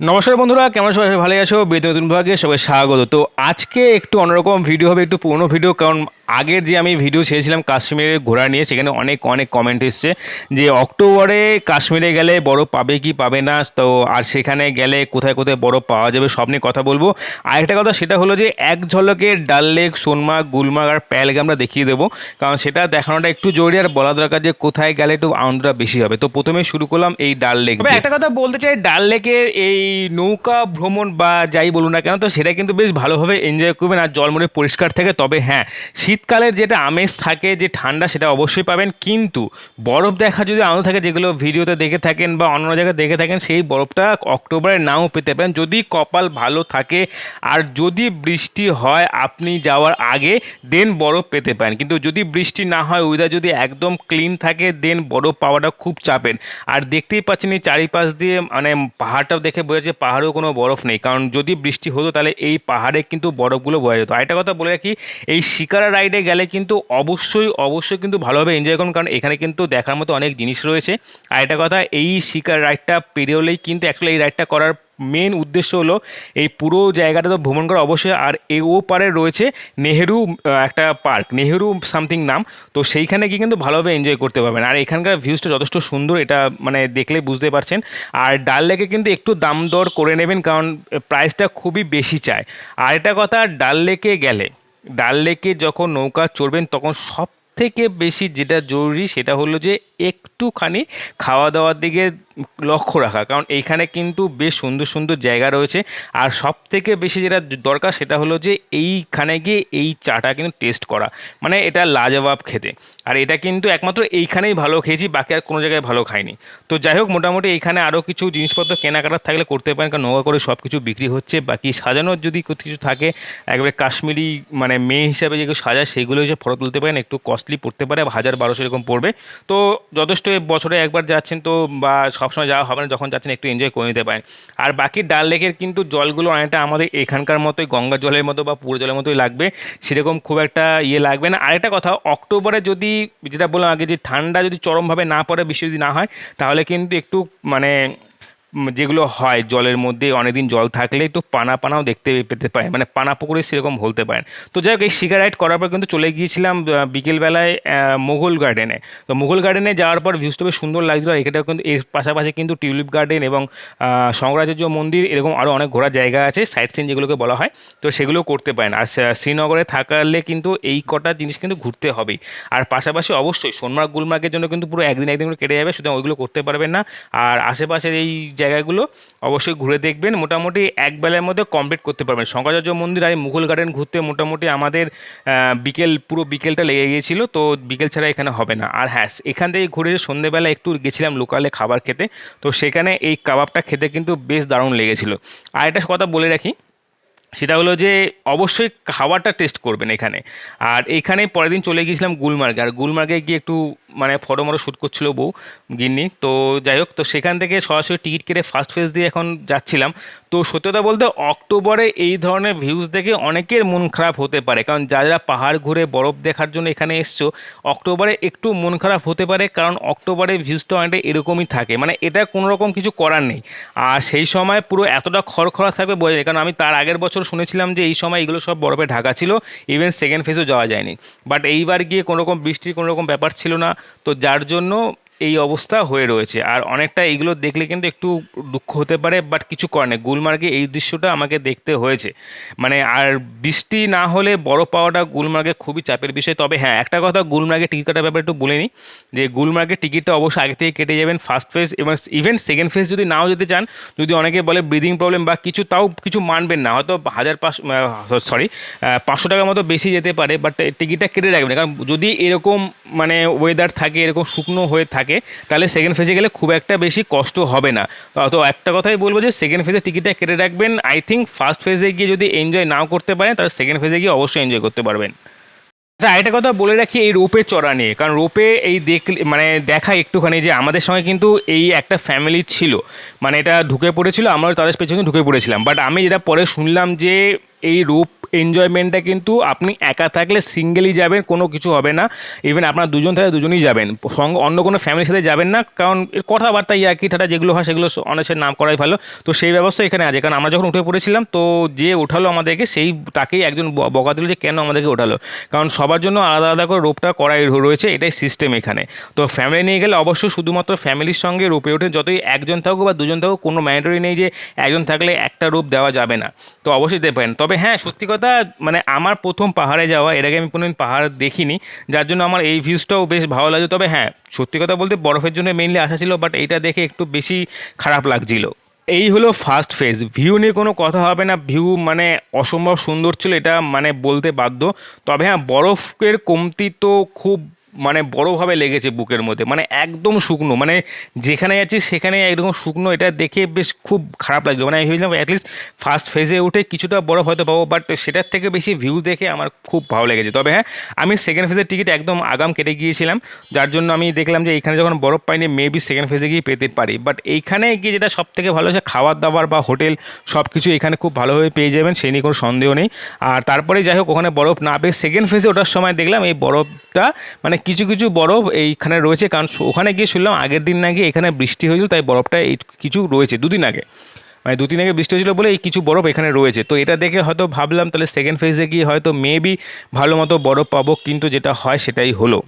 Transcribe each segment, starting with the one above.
নমস্কার বন্ধুরা, কেমন সবাই ভালো আছো। বেতন নতুন বিভাগে সবাই স্বাগত। তো আজকে একটু অন্যরকম ভিডিও হবে, একটু পুরনো ভিডিও কারণ আগের যে আমি ভিডিও ছেড়েছিলাম কাশ্মীরের ঘোরা নিয়ে সেখানে অনেক অনেক কমেন্ট এসছে যে অক্টোবরে কাশ্মীরে গেলে বরফ পাবে কি পাবে না? তো আর সেখানে গেলে কোথায় কোথায় বরফ পাওয়া যাবে সব নিয়ে কথা বলব। আরেকটা কথা সেটা হলো যে এক ঝলকে ডাল লেক সোনমার্গ গুলমার্গ আর প্যালকে আমরা দেখিয়ে দেবো। কারণ সেটা দেখানোটা একটু জরুরি আর বলা দরকার যে কোথায় গেলে একটু আনন্দটা বেশি হবে। তো প্রথমে শুরু করলাম এই ডাল লেক তবে একটা কথা বলতে চাই ডাল লেকের এই নৌকা ভ্রমণ বা যাই বলুন না কেন তো সেটা কিন্তু বেশ ভালোভাবে এনজয় করবেন আর জল মনে পরিষ্কার থাকে। তবে হ্যাঁ শীতকালের যেটা আমেজ থাকে, যে ঠান্ডা, সেটা অবশ্যই পাবেন। কিন্তু বরফ দেখা যদি আনন্দ থাকে, যেগুলো ভিডিওতে দেখে থাকেন বা অন্য জায়গায় দেখে থাকেন, সেই বরফটা অক্টোবরে নাও পেতে পারেন। যদি কপাল ভালো থাকে আর যদি বৃষ্টি হয়, আপনি যাওয়ার আগে দেন বরফ পেতে পারেন। কিন্তু যদি বৃষ্টি না হয় ওয়েদার যদি একদম ক্লিন থাকে, দেন বরফ পাওয়াটা খুব চাপের। আর দেখতেই পাচ্ছেন, এই চারিপাশ দিয়ে মানে পাহাড়টাও দেখে বোঝা যাচ্ছে, পাহাড়েও কোনো বরফ নেই। কারণ যদি বৃষ্টি হতো, তাহলে এই পাহাড়ে কিন্তু বরফগুলো বোঝা যেত। আরেকটা কথা বলে রাখি, এই শিকারা রাইডে গেলে কিন্তু অবশ্যই অবশ্যই কিন্তু ভালোভাবে এনজয় করুন। কারণ এখানে কিন্তু দেখার মতো অনেক জিনিস রয়েছে। আর একটা কথা, এই শিকার রাইডটা পেরিয়ে কিন্তু অ্যাকচুয়ালি এই রাইডটা করার মেন উদ্দেশ্য হলো এই পুরো জায়গাটা তো ভ্রমণ করা অবশ্যই। আর এ ও পারে রয়েছে নেহেরু একটা পার্ক নেহেরু সামথিং নাম। তো সেইখানে গিয়ে কিন্তু ভালোভাবে এনজয় করতে পারবেন। আর এখানকার ভিউজটা যথেষ্ট সুন্দর, এটা মানে দেখলে বুঝতে পারছেন। আর ডাল লেকে কিন্তু একটু দাম দর করে নেবেন, কারণ প্রাইসটা খুবই বেশি চায়। আর একটা কথা, ডাল লেকে গেলে ডাল লেকে যখন নৌকা চড়বেন, তখন সব থেকে বেশি যেটা জরুরি সেটা হলো যে একটুখানি খাওয়া দাওয়ার দিকে লক্ষ্য রাখা। কারণ এইখানে কিন্তু বেশ সুন্দর সুন্দর জায়গা রয়েছে। আর সব থেকে বেশি যেটা দরকার সেটা হলো যে এইখানে গিয়ে এই চাটা কিন্তু টেস্ট করা। মানে এটা লাজবাব খেতে। আর এটা কিন্তু একমাত্র এইখানেই ভালো খেয়েছি, বাকি আর কোনো জায়গায় ভালো খাইনি। তো যাই হোক, মোটামুটি এইখানে আরও কিছু জিনিসপত্র কেনাকাটার থাকলে করতে পারেন। কারণ নৌকা করে সব কিছু বিক্রি হচ্ছে, বাকি সাজানোর যদি কিছু থাকে, একবারে কাশ্মীরি মানে মেয়ে হিসাবে যেগুলো সাজায়, সেগুলো হিসেবে ফটো তুলতে পারেন, একটু কস্টলি পড়তে পারে, হাজার বারোশো এরকম পড়বে। তো যথেষ্ট বছরে একবার যাচ্ছেন তো বা সবসময় যাওয়া হবে না, যখন যাচ্ছেন একটু এনজয় করে নিতে পারেন। আর বাকি ডাল লেকের কিন্তু জলগুলো অনেকটা আমাদের এখানকার মতোই, গঙ্গা জলের মতো বা পুরো জলের মতোই লাগবে, সেরকম খুব একটা ইয়ে লাগবে না। আরেকটা কথা, অক্টোবরে যদি, যেটা বললাম আগে যে ঠান্ডা যদি চরমভাবে না পড়ে, বৃষ্টি যদি না হয়, তাহলে কিন্তু একটু মানে যেগুলো হয় জলের মধ্যে, অনেকদিন জল থাকলে একটু পানা পানাও দেখতে পেতে পারেন। মানে পানা পুকুরে সেরকম বলতে পারেন। তো যাই হোক, এই শিকার রাইড করার পর কিন্তু চলে গিয়েছিলাম বিকেলবেলায় মুঘল গার্ডেনে তো মুঘল গার্ডেনে যাওয়ার পর ভিউজটা বেশ সুন্দর লাগছিল, আর এখানেও কিন্তু, এর পাশাপাশি কিন্তু টিউলিপ গার্ডেন এবং শঙ্করাচার্য মন্দির, এরকম আরও অনেক ঘোরার জায়গা আছে সাইট সিন যেগুলোকে বলা হয়। তো সেগুলো করতে পারেন। আর শ্রীনগরে থাকলে কিন্তু এই কটা জিনিস কিন্তু ঘুরতে হবেই। আর পাশাপাশি অবশ্যই সোনমার্গ গুলমার্গের জন্য কিন্তু পুরো একদিন একদিন করে কেটে যাবে, সুতরাং ওইগুলো করতে পারবেন না। আর আশেপাশের এই জায়গাগুলো অবশ্যই ঘুরে দেখবেন। মোটামুটি এক বেলার মধ্যে কমপ্লিট করতে পারবেন। শঙ্করাচার্য মন্দির আর মুঘল গার্ডেন ঘুরতে মোটামুটি আমাদের বিকেল, পুরো বিকেলটা লেগে গিয়েছিল। তো বিকেল ছাড়া এখানে হবে না। আর হ্যাঁ এখান থেকে ঘুরে সন্ধেবেলা একটু গেছিলাম লোকালে খাবার খেতে। তো সেখানে এই কাবাবটা খেতে কিন্তু বেশ দারুণ লেগেছিল। আর একটা কথা বলে রাখি সেটা হলো যে অবশ্যই খাবারটা টেস্ট করবেন এখানে। আর এইখানে পরের দিন চলে গিয়েছিলাম গুলমার্গে। আর গুলমার্গে গিয়ে একটু মানে ফটো মটো শ্যুট করছিল বউ, গিন্নি। তো যাই হোক, তো সেখান থেকে সরাসরি টিকিট কেটে ফার্স্ট ফেজ দিয়ে এখন যাচ্ছিলাম। তো সত্যতা বলতে অক্টোবরে এই ধরনের ভিউজ দেখে অনেকের মন খারাপ হতে পারে। কারণ যারা পাহাড় ঘুরে বরফ দেখার জন্য এখানে এসছো, অক্টোবরে একটু মন খারাপ হতে পারে। কারণ অক্টোবরে ভিউজটা অনেকটা এরকমই থাকে। মানে এটা কোনো রকম কিছু করার নেই। আর সেই সময় পুরো এতটা খড়খড়া থাকবে বোঝা কারণ আমি তার আগের বছর শুনেছিলাম যে এই সময় এগুলো সব বরফে ঢাকা ছিল ইভেন সেকেন্ড ফেজও যাওয়া যায়নি। বাট এইবার গিয়ে কোনোরকম বৃষ্টির কোনোরকম ব্যাপার ছিল না, তো যার জন্য এই অবস্থা হয়ে রয়েছে। আর অনেকটা এইগুলো দেখলে কিন্তু একটু দুঃখ হতে পারে বাট কিছু করার নেই। গুলমার্গে এই দৃশ্যটা আমাকে দেখতে হয়েছে। মানে আর বৃষ্টি না হলে বরফ পাওয়াটা গুলমার্গে খুবই চাপের বিষয়। তবে হ্যাঁ একটা কথা গুলমার্গে টিকিট কাটার ব্যাপারে একটু বলে নিই। যে গুলমার্গের টিকিটটা অবশ্যই আগে থেকে কেটে যাবেন ফার্স্ট ফেজ এবং ইভেন সেকেন্ড ফেজ যদি নাও যেতে চান, যদি অনেকে বলে ব্রিদিং প্রবলেম বা কিছু, তাও কিছু মানবেন না। হয়তো হাজার পাঁচ সরি পাঁচশো টাকার মতো বেশি যেতে পারে বাট টিকিটটা কেটে রাখবেন। কারণ যদি এরকম মানে ওয়েদার থাকে, এরকম শুকনো হয়ে থাকে তাহলে সেকেন্ড ফেজে গেলে খুব একটা বেশি কষ্ট হবে না। তো একটা কথাই বলব যে সেকেন্ড ফেজে টিকিটটা কেটে রাখবেন। আই থিঙ্ক ফার্স্ট ফেজে গিয়ে যদি এনজয় নাও করতে পারেন, তাহলে সেকেন্ড ফেজে গিয়ে অবশ্যই এনজয় করতে পারবেন। আচ্ছা আরেকটা কথা বলে রাখি এই রোপে চড়া নিয়ে, কারণ রোপে এই দেখলে মানে দেখা একটুখানি যে আমাদের সঙ্গে কিন্তু এই একটা ফ্যামিলি ছিল। মানে এটা ঢুকে পড়েছিল আমরা তাদের পেছনে ঢুকে পড়েছিলাম। বাট আমি যেটা পরে শুনলাম যে এই রোপ এনজয়মেন্টটা কিন্তু আপনি একা থাকলে সিঙ্গেলই যাবেন, কোনো কিছু হবে না। ইভেন আপনার দুজন থাকলে দুজনেই যাবেন। সঙ্গে অন্য কোনো ফ্যামিলির সাথে যাবেন না, কারণ কথাবার্তা, ইয়াকি, ঠাটা, যেগুলো হয় সেগুলো অনেকের নাম করাই ভালো। তো সেই ব্যবস্থা এখানে আছে, কারণ আমরা যখন উঠে পড়েছিলাম, তো যে ওঠালো আমাদেরকে, সেই তাকেই একজন বকা দিল যে, কেন আমাদেরকে ওঠালো কারণ সবার জন্য আলাদা আলাদা করে রোপটা করাই রয়েছে, এটাই সিস্টেম এখানে। তো ফ্যামিলি নিয়ে গেলে অবশ্যই শুধুমাত্র ফ্যামিলির সঙ্গে রোপে ওঠে, যতই একজন থাকুক বা দুজন থাকুক, কোনো ম্যান্ডারি নেই যে, একজন থাকলে একটা রূপ দেওয়া যাবে না। তো অবশ্যই দেবেন তবে হ্যাঁ সত্যি কথা মানে আমার প্রথম পাহাড়ে যাওয়া, এর আগে আমি কোনোদিন পাহাড় দেখিনি, যার জন্য আমার এই ভিউজটাও বেশ ভালো লাগে তবে হ্যাঁ সত্যি কথা বলতে বরফের জন্য মেনলি আসা ছিল বাট এইটা দেখে একটু বেশি খারাপ লাগছিল। এই হলো ফার্স্ট ফেজ ভিউ নিয়ে কোনো কথা হবে না ভিউ মানে অসম্ভব সুন্দর ছিল এটা মানে বলতে বাধ্য। তবে হ্যাঁ বরফের কমতি তো খুব মানে বড়োভাবে লেগেছে বুকের মধ্যে। মানে একদম শুকনো। মানে যেখানে যাচ্ছি সেখানে একদম শুকনো। এটা দেখে বেশ খুব খারাপ লাগল মানে আমি ভেবেছিলাম অ্যাটলিস্ট ফার্স্ট ফেজে উঠে কিছুটা বরফ হয়তো পাবো বাট সেটার থেকে বেশি ভিউ দেখে আমার খুব ভালো লেগেছে। তবে হ্যাঁ আমি সেকেন্ড ফেজের টিকিট একদম আগাম কেটে গিয়েছিলাম। যার জন্য আমি দেখলাম যে এখানে যখন বরফ পাইনি মেবি সেকেন্ড ফেজে গিয়ে পেতে পারি। বাট এইখানে গিয়ে যেটা সব থেকে ভালো হচ্ছে খাবার দাবার বা হোটেল সব কিছু এখানে খুব ভালোভাবে পেয়ে যাবেন, সেই নিয়ে কোনো সন্দেহ নেই। আর তারপরে যাই হোক, ওখানে বরফ না পেয়ে সেকেন্ড ফেজে ওঠার সময় দেখলাম এই বরফটা মানে কিছু কিছু বরফ এইখানে রয়েছে। কারণ ওখানে গিয়ে শুনলাম আগের দিন নাকি এখানে বৃষ্টি হয়েছিল, তাই বরফটা এই কিছু রয়েছে, দুদিন আগে। মানে দু তিন আগে বৃষ্টি হয়েছিল বলে এই কিছু বরফ এখানে রয়েছে। তো এটা দেখে হয়তো ভাবলাম, তাহলে সেকেন্ড ফেজে গিয়ে হয়তো মেবি ভালো মতো বরফ পাবো, কিন্তু যেটা হয় সেটাই হলো।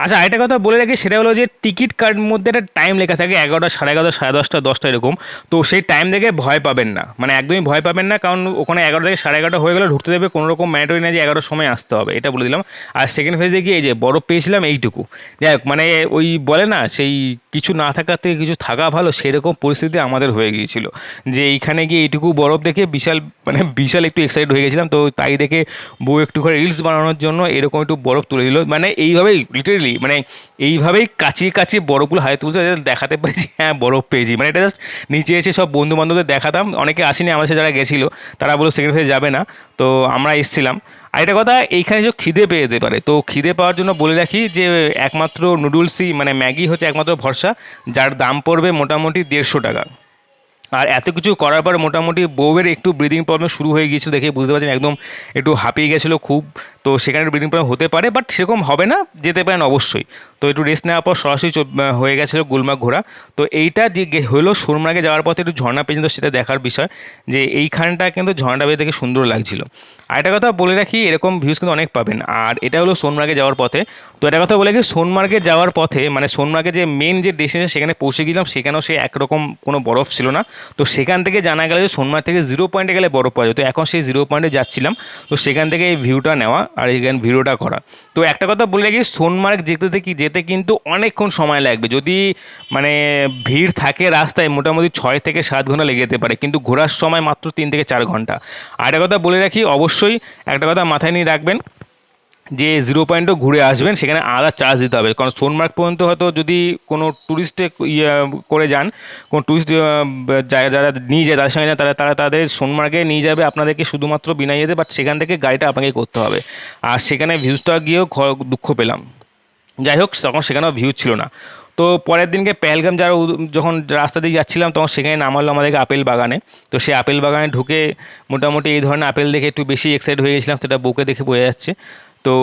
আচ্ছা আরেকটা কথা বলে রাখি, সেটা হলো যে টিকিট কার্ড মধ্যে একটা টাইম লেখা থাকে, এগারোটা, সাড়ে এগারোটা, সাড়ে দশটা দশটা এরকম। তো সেই টাইম দেখে ভয় পাবেন না। মানে একদমই ভয় পাবেন না, কারণ ওখানে এগারো থেকে সাড়ে এগারোটা হয়ে গেলে ঢুকতে দেবে কোনো রকম ম্যান্ডারি না যে এগারোটার সময় আসতে হবে। এটা বলে দিলাম। আর সেকেন্ড ফেজে গিয়ে এই যে বরফ পেয়েছিলাম এইটুকু। যাই হোক মানে ওই বলে না, সেই কিছু না থাকার থেকে কিছু থাকা ভালো, সেরকম পরিস্থিতি আমাদের হয়ে গিয়েছিল। যে এইখানে গিয়ে এইটুকু বরফ দেখে বিশাল মানে বিশাল একটু এক্সাইটেড হয়ে গেছিলাম। তো তাই দেখে বউ একটু করে রিলস বানানোর জন্য এরকম একটু বরফ তুলে দিল। মানে এইভাবেই লিটারেলি মানে এইভাবেই কাছিয়ে কাছিয়ে বরফগুলো হাতে তুলছে দেখাতে পারি যে হ্যাঁ বরফ পেয়েছি। মানে এটা জাস্ট নিচে এসে সব বন্ধু বান্ধবদের দেখাতাম। অনেকে আসেনি আমার সাথে যারা গেছিল, তারা বলো সেকেন্ড ফেজ যাবে না। তো আমরা এসেছিলাম। আর একটা কথা, এইখানে যে খিদে পেয়ে যেতে পারে, তো খিদে পাওয়ার জন্য বলে রাখি যে একমাত্র নুডলসই মানে ম্যাগি হচ্ছে একমাত্র ভরসা, যার দাম পড়বে মোটামুটি দেড়শো টাকা। আর এত কিছু করার পর মোটামুটি বউয়ের একটু ব্রিদিং প্রবলেম শুরু হয়ে গিয়েছিল দেখে বুঝতে পারছেন, একদম একটু হাঁপিয়ে গেছিল খুব। তো সেখানে ব্রিদিং প্রবলেম হতে পারে বাট সেরকম হবে না, যেতে পারেন অবশ্যই। তো একটু রেস্ট নেওয়ার পর সরাসরি হয়ে গেছিল গুলমার্গ ঘোরা। তো এইটা যে হলো সোনমার্গে যাওয়ার পথে একটু ঝর্ণা পেয়েছিল, সেটা দেখার বিষয় যে এইখানটা কিন্তু ঝর্ণাটা বেয়ে দেখে সুন্দর লাগছিল। আর একটা কথা বলে রাখি, এরকম ভিউজ কিন্তু অনেক পাবেন। আর এটা হলো সোনমার্গে যাওয়ার পথে। তো একটা কথা বলে রাখি, সোনমার্গে যাওয়ার পথে মানে সোনমার্গে যে মেন যে ডেস্টিনেশন সেখানে পৌঁছে গেলাম সেখানেও সে একরকম কোনো বরফ ছিল না। তো সেখান থেকে জানা গেল যে সোনমার্গ থেকে জিরো পয়েন্টে গেলে বরফ পাওয়া যায় তো এখন সেই জিরো পয়েন্টে যাচ্ছিলাম। তো সেখান থেকে এই ভিউটা নেওয়া আর এখানে ভিডিওটা করা। তো একটা কথা বলে রাখি সোনমার্গ যেতে থেকে যেতে কিন্তু অনেকক্ষণ সময় লাগবে। যদি মানে ভিড় থাকে রাস্তায়, মোটামুটি ছয় থেকে সাত ঘণ্টা লেগে যেতে পারে। কিন্তু ঘোরার সময় মাত্র তিন থেকে চার ঘণ্টা। আর একটা কথা বলে রাখি, অবশ্যই একটা কথা মাথায় নিয়ে রাখবেন যে জিরো পয়েন্টও ঘুরে আসবেন, সেখানে আলাদা চার্জ দিতে হবে। কারণ সোনমার্গ পর্যন্ত হয়তো যদি কোনো ট্যুরিস্টে ইয়ে করে যান, কোনো ট্যুরিস্ট যারা যারা নিয়ে যায়, তাদের সঙ্গে তারা তারা তাদের সোনমার্গে নিয়ে যাবে আপনাদেরকে শুধুমাত্র বিনা ইয়েতে বাট সেখান থেকে গাড়িটা আপনাকে করতে হবে। আর সেখানে ভিউজটা গিয়েও দুঃখ পেলাম। যাই হোক, তখন সেখানেও ভিউ ছিল না। তো পরের দিনকে পেহেলগাম যারা যখন রাস্তা দিয়ে যাচ্ছিলাম, তখন সেখানে নামালো আমাদেরকে আপেল বাগানে। তো সেই আপেল বাগানে ঢুকে মোটামুটি এই ধরনের আপেল দেখে একটু বেশি এক্সাইট হয়ে গেছিলাম, সেটা বুকে দেখে বোঝা যাচ্ছে। তো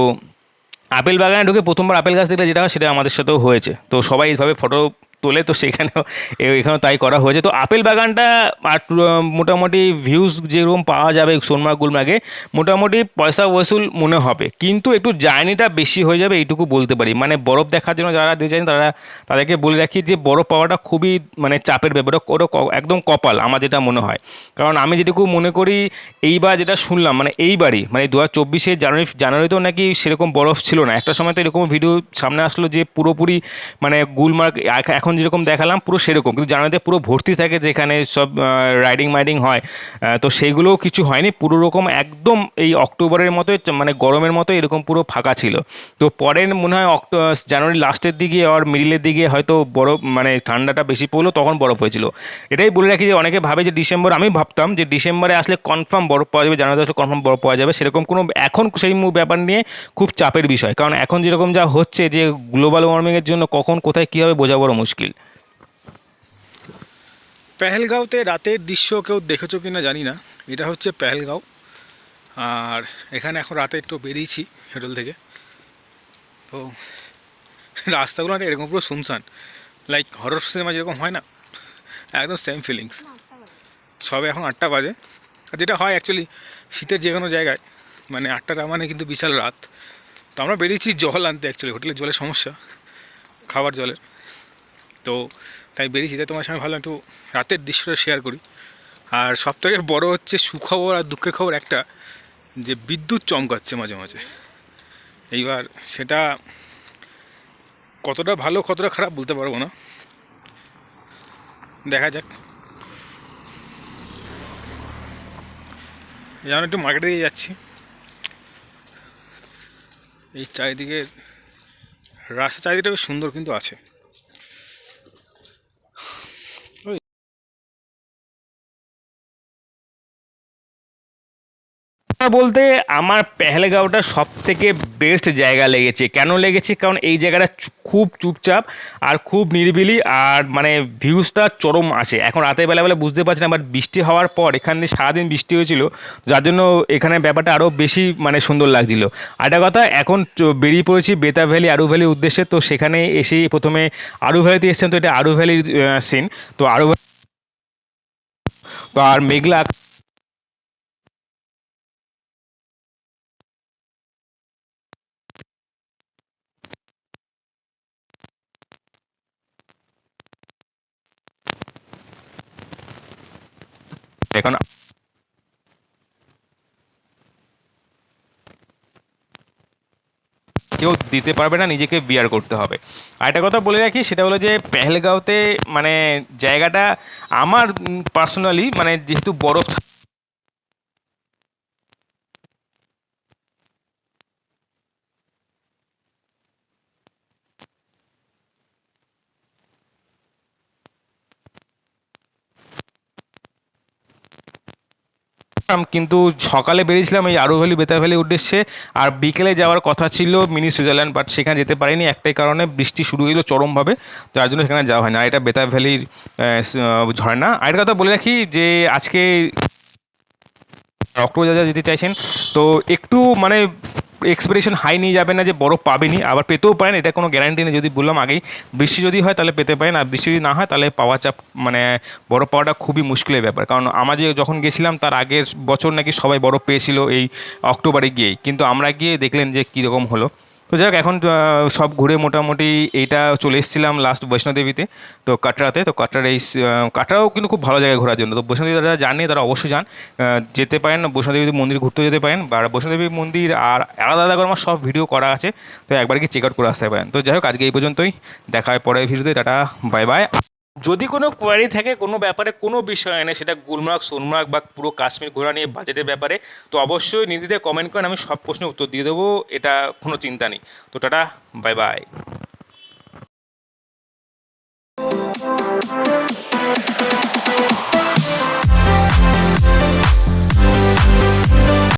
আপেল বাগানে ঢুকে প্রথমবার আপেল গাছ দেখলে যেটা হয় সেটা আমাদের সাথেও হয়েছে। তো সবাই এইভাবে ফটো তোলে, তো সেখানেও এখানেও তাই করা হয়েছে। তো আপেল বাগানটা আর মোটামুটি ভিউজ যেরকম পাওয়া যাবে সোনমার্গ গুলমার্গে, মোটামুটি পয়সা ওসুল মনে হবে। কিন্তু একটু জার্নিটা বেশি হয়ে যাবে এইটুকু বলতে পারি। মানে বরফ দেখার জন্য যারা যেতে চান তারা, তাদেরকে বলে রাখি যে বরফ পাওয়াটা খুবই মানে চাপের ব্যাপার। ওটা- একদম কপাল, আমার যেটা মনে হয়। কারণ আমি যেটুকু মনে করি, এইবার যেটা শুনলাম মানে এইবারই মানে দু হাজার চব্বিশে জানুয়ারি, জানুয়ারিতেও নাকি সেরকম বরফ ছিল না। একটা সময় তো এরকম ভিডিও সামনে আসলো যে পুরোপুরি মানে গুলমার্গ এখ- এখন যেরকম দেখালাম, পুরো সেরকম। কিন্তু জানুয়ারিতে পুরো ভর্তি থাকে যেখানে সব রাইডিং মাইডিং হয়। তো সেইগুলোও কিছু হয়নি। পুরো রকম একদম এই অক্টোবরের মতো মানে গরমের মতো এরকম পুরো ফাঁকা ছিল। তো পরের মনে হয় অক্টো, জানুয়ারি লাস্টের দিকে আর মিডিলের দিকে হয়তো বরফ মানে ঠান্ডাটা বেশি পড়ল, তখন বরফ হয়েছিল। এটাই বলে রাখি যে অনেকে ভাবে যে ডিসেম্বর, আমি ভাবতাম যে ডিসেম্বরে আসলে কনফার্ম বরফ পাওয়া যাবে, জানুয়ারিতে আসলে কনফার্ম বরফ পাওয়া যাবে। সেরকম কোনো, এখন সেই ব্যাপার নিয়ে খুব চাপের বিষয়। কারণ এখন যেরকম যা হচ্ছে যে গ্লোবাল ওয়ার্মিংয়ের জন্য কখন, কোথায় কী হবে বোঝা বড় মুশকিল। পেহেলগাঁওতে রাতের দৃশ্য কেউ দেখেছ কি না জানি না। এটা হচ্ছে পেহেলগাঁও। আর এখানে এখন রাতে একটু বেরিয়েছি হোটেল থেকে। তো রাস্তাগুলো এরকম পুরো শুনশান। লাইক হরর সিনেমা যেরকম হয় না, একদম সেম ফিলিংস সবে এখন আটটা বাজে। আর যেটা হয় অ্যাকচুয়ালি শীতের যে কোনো জায়গায় মানে আটটাটা মানে কিন্তু বিশাল রাত। তো আমরা বেরিয়েছি জল আনতে অ্যাকচুয়ালি হোটেলে জলের সমস্যা, খাবার জলের। তো তাই বেরিয়েছি। তাই তোমার সঙ্গে ভালো একটু রাতের দৃশ্যটা শেয়ার করি। আর সব থেকে বড়ো হচ্ছে সুখবর আর দুঃখের খবর একটা, যে বিদ্যুৎ চমকাচ্ছে মাঝে মাঝে। এইবার সেটা কতটা ভালো, কতটা খারাপ বলতে পারব না। দেখা যাক। যেমন একটু মার্কেটে দিয়ে যাচ্ছি। এই চারিদিকে রাস্তা চারিদিকটা বেশ সুন্দর কিন্তু আছে। বলতে আমার পেহেলগাঁওটা সব থেকে বেস্ট জায়গা লেগেছে। কেন লেগেছে? কারণ এই জায়গাটা খুব চুপচাপ আর খুব নিরিবিলি আর মানে ভিউজটা চরম আসে। এখন রাতের বেলা বেলা বুঝতে পারছি না বাট বৃষ্টি হওয়ার পর এখান দিয়ে সারাদিন বৃষ্টি হয়েছিল, যার জন্য এখানে ব্যাপারটা আরও বেশি মানে সুন্দর লাগছিল। আর একটা কথা, এখন বেরিয়ে পড়েছি বেতা ভ্যালি, আরু ভ্যালির উদ্দেশ্যে, তো সেখানে এসেই প্রথমে আরু ভ্যালিতে এসেছেন, তো এটা আরু ভ্যালির সিন তো আরু তো আর মেঘলা এখন কেউ দিতে পারবে না, নিজেকে বিয়ার করতে হবে। আর একটা কথা বলে রাখি, সেটা হলো যে পেহেলগাঁওতে মানে জায়গাটা আমার পার্সোনালি মানে যেহেতু বরফ কিন্তু সকালে বেরিয়েছিলাম এই আরু ভ্যালি বেতার ভ্যালি উদ্দেশ্যে, আর বিকেলে যাওয়ার কথা ছিল মিনি সুইজারল্যান্ড বাট সেখানে যেতে পারিনি। একটাই কারণে বৃষ্টি শুরু হয়েছিল চরমভাবে, যার জন্য সেখানে যাওয়া হয় না এটা বেতার ভ্যালির ঝর্ণা। আর একটা কথা বলে রাখি যে আজকে অক্টোবর যেতে চাইছেন, তো একটু মানে এক্সপেকটেশন হাই নিয়ে যাবেন না যে বরফ পাবেনি, আবার পেতেও পারেন, এটা কোনো গ্যারান্টি নেই। যদি বললাম আগেই বৃষ্টি যদি হয় তাহলে পেতে পারেন, আর বৃষ্টি যদি না হয় তাহলে পাওয়া চাপ মানে বরফ পাওয়াটা খুবই মুশকিলের ব্যাপার। কারণ আমরা যে যখন গেছিলাম তার আগের বছর নাকি সবাই বরফ পেয়েছিল এই অক্টোবরে গিয়েই। কিন্তু আমরা গিয়ে দেখলেন যে কীরকম হলো। তো যাই হোক, এখন সব ঘুরে মোটামুটি এইটা চলে এসেছিলাম লাস্ট বৈষ্ণোদেবীতে, তো কাটরাতে। তো কাটরার এই কাটরাও কিন্তু খুব ভালো জায়গা ঘোরার জন্য। তো বৈষ্ণোদেবী যারা জানে তারা অবশ্যই যান। যেতে পারেন বৈষ্ণোদেবী মন্দির ঘুরতে যেতে পারেন, বা বৈষ্ণোদেবী মন্দির আর আলাদা আলাদা করে আমার সব ভিডিও করা আছে। তো একবার কি চেক আউট করে আসতে পারেন। তো যাই হোক, আজকে এই পর্যন্তই। দেখা হয় পরের ভিডিওতে টাটা বাই বাই যদি কোনো কোয়ারি থাকে কোনো ব্যাপারে কোনো বিষয় এনে, সেটা গুলমার্গ, সোনমার্গ বা পুরো কাশ্মীর ঘোরা নিয়ে বাজেটের ব্যাপারে, তো অবশ্যই নিজেদের কমেন্ট করেন আমি সব প্রশ্নের উত্তর দিয়ে দেবো, এটা কোনো চিন্তা নেই। তো টাটা বাই বাই